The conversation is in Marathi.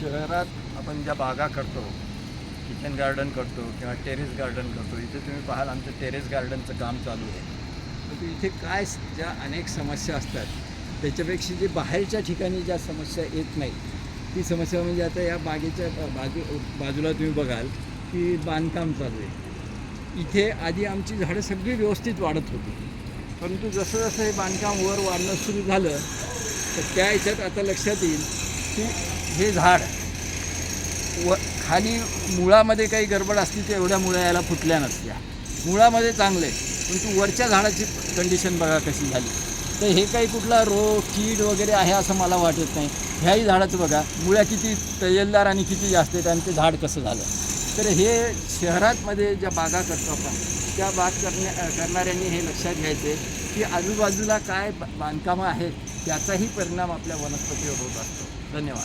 शहरात आपण ज्या बागा करतो किचन गार्डन करतो किंवा टेरेस गार्डन करतो इथे तुम्ही पाहाल आमचं टेरेस गार्डनचं काम चालू आहे. तर इथे काय ज्या अनेक समस्या असतात त्याच्यापेक्षा जे बाहेरच्या ठिकाणी ज्या समस्या येत नाही ती समस्या म्हणजे आता या बागेच्या बागे बाजू बाजूला तुम्ही बघाल की बांधकाम चालू आहे. इथे आधी आमची झाडं सगळी व्यवस्थित वाढत होती. परंतु जसं जसं हे बांधकाम वर वाढणं सुरू झालं तर त्या ह्याच्यात आता लक्षात येईल की हे झाड व खाली मुळामध्ये काही गडबड असली तर एवढ्या मुळ्या याला फुटल्या नसत्या. मुळामध्ये चांगले परंतु वरच्या झाडाची कंडिशन बघा कशी झाली. तर हे काही कुठला रोग कीड वगैरे आहे असं मला वाटत नाही. ह्याही झाडाचं बघा मुळ्या किती तयलदार आणि किती जास्त आहेत आणि ते झाड कसं झालं. तर हे शहरातमध्ये ज्या बागा करतो आपण त्या बाग करण्या करणाऱ्यांनी हे लक्षात घ्यायचे की आजूबाजूला काय बा- बांधकामं आहेत त्याचाही परिणाम आपल्या वनस्पतीवर होत असतो. 真的吗